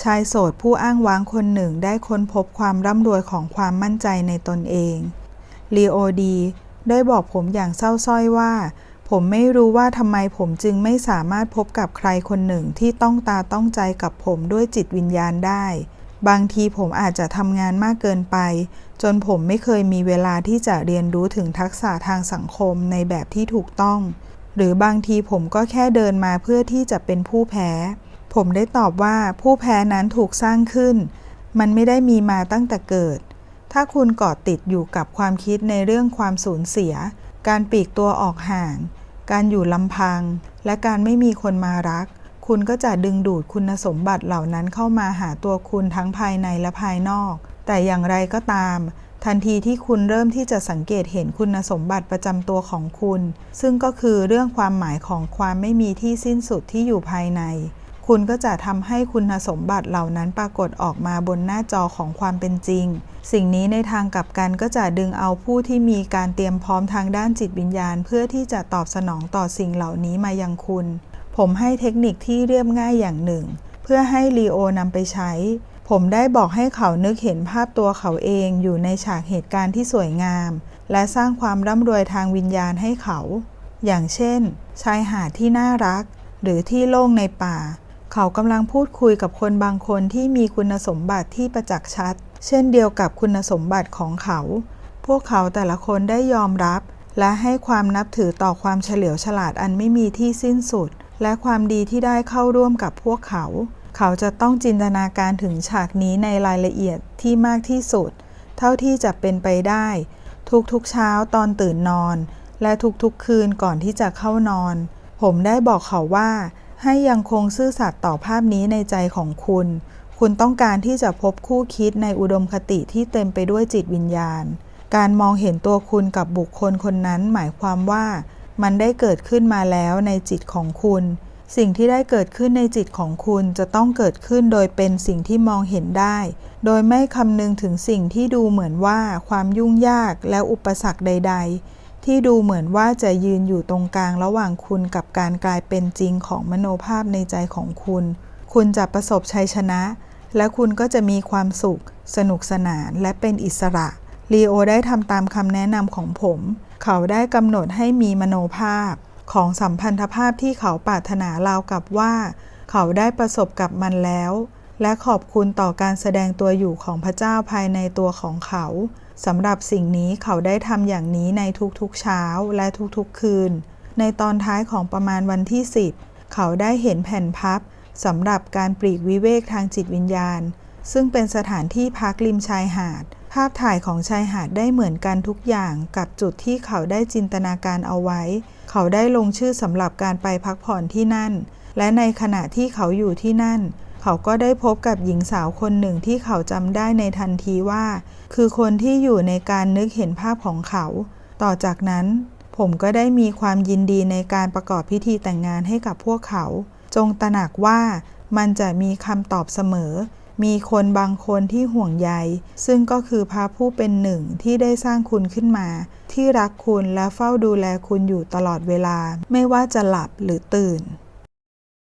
ชายโสดผู้อ้างว้างคนหนึ่งได้ค้นพบความร่ำรวยของความมั่นใจในตนเองลีโอดีได้บอกผมอย่างเศร้าส้อยว่า ผมไม่รู้ว่าทำไมผมจึงไม่สามารถพบกับใครคนหนึ่งที่ต้องตาต้องใจกับผมด้วยจิตวิญญาณได้ บางทีผมอาจจะทำงานมากเกินไป จนผมไม่เคยมีเวลาที่จะเรียนรู้ถึงทักษะทางสังคมในแบบที่ถูกต้อง หรือบางทีผมก็แค่เดินมาเพื่อที่จะเป็นผู้แพ้ ผมได้ตอบว่าผู้แพ้นั้นถูกสร้างขึ้น มันไม่ได้มีมาตั้งแต่เกิด ถ้าคุณเกาะติดอยู่กับความคิดในเรื่องความสูญเสีย การปีกตัวออกห่าง การอยู่ลำพัง และการไม่มีคนมารัก คุณก็จะดึงดูดคุณสมบัติเหล่านั้นเข้ามาหาตัวคุณทั้งภายในและภายนอก แต่อย่างไรก็ตามทันทีที่คุณเริ่มที่จะสังเกตเห็นคุณสมบัติประจำตัวของคุณ ซึ่งก็คือเรื่องความหมายของความไม่มีที่สิ้นสุดที่อยู่ภายใน คุณก็จะทำให้คุณสมบัติเหล่านั้นปรากฏออกมาบนหน้าจอของความเป็นจริง สิ่งนี้ในทางกลับกันก็จะดึงเอาผู้ที่มีการเตรียมพร้อมทางด้านจิตวิญญาณ เพื่อที่จะตอบสนองต่อสิ่งเหล่านี้มายังคุณ ผมให้เทคนิคที่เรียบง่ายอย่างหนึ่ง เพื่อให้ลีโอนำไปใช้ ผมได้บอกให้เขานึกเห็นภาพตัวเขาเองอยู่ในฉากเหตุการณ์ที่สวยงาม และสร้างความร่ำรวยทางวิญญาณให้เขา อย่างเช่น ชายหาดที่น่ารัก หรือที่โล่งในป่า เขากำลังพูดคุยกับคนบางคนที่มีคุณสมบัติที่ประจักษ์ชัด เช่นเดียวกับคุณสมบัติของเขา พวกเขาแต่ละคนได้ยอมรับ และให้ความนับถือต่อความเฉลียวฉลาดอันไม่มีที่สิ้นสุด และความดีที่ได้เข้าร่วมกับพวกเขา เขาจะต้องจินตนาการถึงฉากนี้ในรายละเอียดที่มากที่สุด เท่าที่จะเป็นไปได้ ทุกๆเช้าตอนตื่นนอน และทุกๆคืนก่อนที่จะเข้านอน ผมได้บอกเขาว่า ให้ยังคงซื่อสัตย์ต่อภาพนี้ในใจของคุณ คุณต้องการที่จะพบคู่คิดในอุดมคติที่เต็มไปด้วยจิตวิญญาณ การมองเห็นตัวคุณกับบุคคลคนนั้นหมายความว่ามันได้เกิดขึ้นมาแล้วในจิตของคุณ สิ่งที่ได้เกิดขึ้นในจิตของคุณจะต้องเกิดขึ้นโดยเป็นสิ่งที่มองเห็นได้ โดยไม่คำนึงถึงสิ่งที่ดูเหมือนว่าความยุ่งยากและอุปสรรคใด ๆ ที่ดูเหมือนว่าจะยืนอยู่ตรงกลางระหว่างคุณกับการกลายเป็นจริงของมโนภาพในใจของคุณ คุณจะประสบชัยชนะ และคุณก็จะมีความสุข สนุกสนานและเป็นอิสระลีโอได้ทำตามคำแนะนำของผม เขาได้กำหนดให้มีมโนภาพ ของสัมพันธภาพที่เขาปรารถนาราวกับว่า เขาได้ประสบกับมันแล้ว และขอบคุณต่อการแสดงตัวอยู่ของพระเจ้าภายในตัวของเขาสำหรับสิ่งนี้เขาได้ทำอย่างนี้ในทุกๆเช้าและทุกๆคืน ในตอนท้ายของประมาณวันที่ 10 เขาได้เห็นแผ่นพับสำหรับการปลีกวิเวกทางจิตวิญญาณ ซึ่งเป็นสถานที่พักริมชายหาด ภาพถ่ายของชายหาดได้เหมือนกันทุกอย่างกับจุดที่เขาได้จินตนาการเอาไว้ เขาได้ลงชื่อสำหรับการไปพักผ่อนที่นั่น และในขณะที่เขาอยู่ที่นั่น เขาก็ได้พบกับหญิงสาวคนหนึ่งที่เขาจำได้ในทันทีว่า คือคนที่อยู่ในการนึกเห็นภาพของเขา ต่อจากนั้น ผมก็ได้มีความยินดีในการประกอบพิธีแต่งงานให้กับพวกเขา จงตระหนักว่ามันจะมีคำตอบเสมอ มีคนบางคนที่ห่วงใย ซึ่งก็คือพระผู้เป็นหนึ่งที่ได้สร้างคุณขึ้นมา ที่รักคุณและเฝ้าดูแลคุณอยู่ตลอดเวลา ไม่ว่าจะหลับหรือตื่น